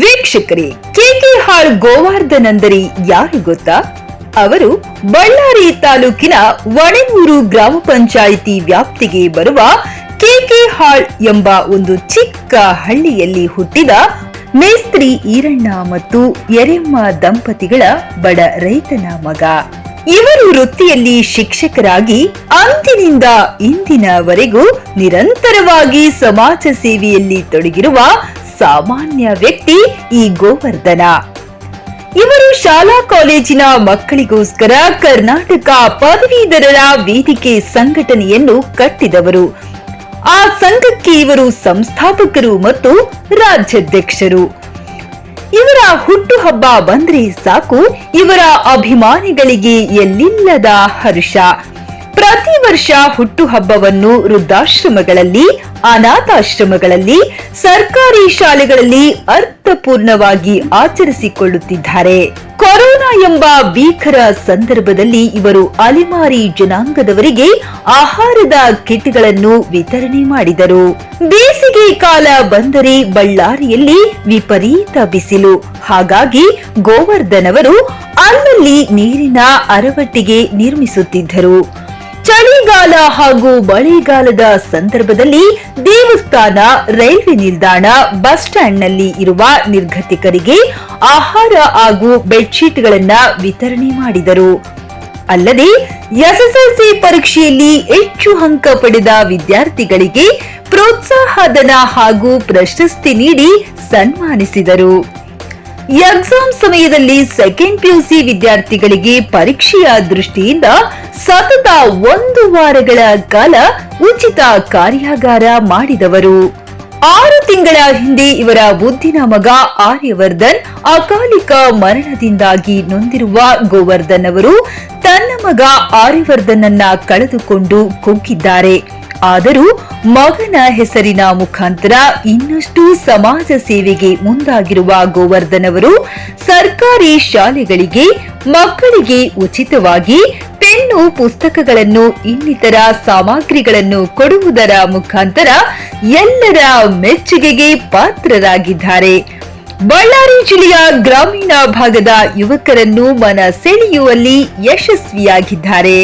ವೀಕ್ಷಕರೇ, ಕೆಕೆ ಹಾಳ್ ಗೋವಾರ್ಧನಂದರಿ ಯಾರು ಗೊತ್ತಾ? ಅವರು ಬಳ್ಳಾರಿ ತಾಲೂಕಿನ ವಣೆಮೂರು ಗ್ರಾಮ ಪಂಚಾಯಿತಿ ವ್ಯಾಪ್ತಿಗೆ ಬರುವ ಕೆಕೆ ಹಾಳ್ ಎಂಬ ಒಂದು ಚಿಕ್ಕ ಹಳ್ಳಿಯಲ್ಲಿ ಹುಟ್ಟಿದ ಮೇಸ್ತ್ರಿ ಈರಣ್ಣ ಮತ್ತು ಎರೆಮ್ಮ ದಂಪತಿಗಳ ಬಡ ರೈತನ ಮಗ. ಇವರು ವೃತ್ತಿಯಲ್ಲಿ ಶಿಕ್ಷಕರಾಗಿ ಅಂದಿನಿಂದ ಇಂದಿನವರೆಗೂ ನಿರಂತರವಾಗಿ ಸಮಾಜ ಸೇವೆಯಲ್ಲಿ ತೊಡಗಿರುವ ಸಾಮಾನ್ಯ ವ್ಯಕ್ತಿ ಈ ಗೋವರ್ಧನ. ಇವರು ಶಾಲಾ ಕಾಲೇಜಿನ ಮಕ್ಕಳಿಗೋಸ್ಕರ ಕರ್ನಾಟಕ ಪದವೀಧರರ ವೇದಿಕೆ ಸಂಘಟನೆಯನ್ನು ಕಟ್ಟಿದವರು. ಆ ಸಂಘಕ್ಕೆ ಇವರು ಸಂಸ್ಥಾಪಕರು ಮತ್ತು ರಾಜ್ಯಾಧ್ಯಕ್ಷರು. ಇವರ ಹುಟ್ಟುಹಬ್ಬ ಬಂದ್ರೆ ಸಾಕು, ಇವರ ಅಭಿಮಾನಿಗಳಿಗೆ ಎಲ್ಲಿಲ್ಲದ ಹರ್ಷ. ವರ್ಷ ಹುಟ್ಟುಹಬ್ಬವನ್ನು ವೃದ್ಧಾಶ್ರಮಗಳಲ್ಲಿ, ಅನಾಥಾಶ್ರಮಗಳಲ್ಲಿ, ಸರ್ಕಾರಿ ಶಾಲೆಗಳಲ್ಲಿ ಅರ್ಥಪೂರ್ಣವಾಗಿ ಆಚರಿಸಿಕೊಳ್ಳುತ್ತಿದ್ದಾರೆ. ಕೊರೋನಾ ಎಂಬ ಭೀಕರ ಸಂದರ್ಭದಲ್ಲಿ ಇವರು ಅಲೆಮಾರಿ ಜನಾಂಗದವರಿಗೆ ಆಹಾರದ ಕಿಟ್ಗಳನ್ನು ವಿತರಣೆ ಮಾಡಿದರು. ಬೇಸಿಗೆ ಕಾಲ ಬಂದರೆ ಬಳ್ಳಾರಿಯಲ್ಲಿ ವಿಪರೀತ ಬಿಸಿಲು. ಹಾಗಾಗಿ ಗೋವರ್ಧನ್ ಅವರು ಅಲ್ಲಲ್ಲಿ ನೀರಿನ ಅರವಟ್ಟಿಗೆ ನಿರ್ಮಿಸುತ್ತಿದ್ದರು. ಚಳಿಗಾಲ ಹಾಗೂ ಮಳೆಗಾಲದ ಸಂದರ್ಭದಲ್ಲಿ ದೇವಸ್ಥಾನ, ರೈಲ್ವೆ ನಿಲ್ದಾಣ, ಬಸ್ ಸ್ಟ್ಯಾಂಡ್ನಲ್ಲಿ ಇರುವ ನಿರ್ಗತಿಕರಿಗೆ ಆಹಾರ ಹಾಗೂ ಬೆಡ್ಶೀಟ್ಗಳನ್ನ ವಿತರಣೆ ಮಾಡಿದರು. ಅಲ್ಲದೆ, ಎಸ್ಎಸ್ಎಲ್ಸಿ ಪರೀಕ್ಷೆಯಲ್ಲಿ ಹೆಚ್ಚು ಅಂಕ ಪಡೆದ ವಿದ್ಯಾರ್ಥಿಗಳಿಗೆ ಪ್ರೋತ್ಸಾಹಧನ ಹಾಗೂ ಪ್ರಶಸ್ತಿ ನೀಡಿ ಸನ್ಮಾನಿಸಿದರು. ಎಕ್ಸಾಮ್ ಸಮಯದಲ್ಲಿ ಸೆಕೆಂಡ್ ಪಿಯುಸಿ ವಿದ್ಯಾರ್ಥಿಗಳಿಗೆ ಪರೀಕ್ಷೆಯ ದೃಷ್ಟಿಯಿಂದ ಸತತ ಒಂದು ವಾರಗಳ ಕಾಲ ಉಚಿತ ಕಾರ್ಯಾಗಾರ ಮಾಡಿದವರು. ಆರು ತಿಂಗಳ ಹಿಂದೆ ಇವರ ಬುದ್ಧಿನ ಮಗ ಆರ್ಯವರ್ಧನ್ ಅಕಾಲಿಕ ಮರಣದಿಂದಾಗಿ ನೊಂದಿರುವ ಗೋವರ್ಧನ್ ಅವರು ತನ್ನ ಮಗ ಆರ್ಯವರ್ಧನ್ ಅನ್ನ ಕಳೆದುಕೊಂಡು ಕುಗ್ಗಿದ್ದಾರೆ ಆದರೂ ಮಗನ ಹೆಸರಿನ ಮುಖಾಂತರ ಇನ್ನಷ್ಟು ಸಮಾಜ ಸೇವೆಗೆ ಮುಂದಾಗಿರುವ ಗೋವರ್ಧನ್ ಅವರು ಸರ್ಕಾರಿ ಶಾಲೆಗಳಿಗೆ ಮಕ್ಕಳಿಗೆ ಉಚಿತವಾಗಿ ಪೆನ್ನು ಪುಸ್ತಕಗಳನ್ನು ಇನ್ನಿತರ ಸಾಮಗ್ರಿಗಳನ್ನು ಕೊಡುವುದರ ಮುಖಾಂತರ ಎಲ್ಲರ ಮೆಚ್ಚುಗೆಗೆ ಪಾತ್ರರಾಗಿದ್ದಾರೆ. ಬಳ್ಳಾರಿ ಜಿಲ್ಲೆಯ ಗ್ರಾಮೀಣ ಭಾಗದ ಯುವಕರನ್ನು ಮನ ಸೆಳೆಯುವಲ್ಲಿ ಯಶಸ್ವಿಯಾಗಿದ್ದಾರೆ.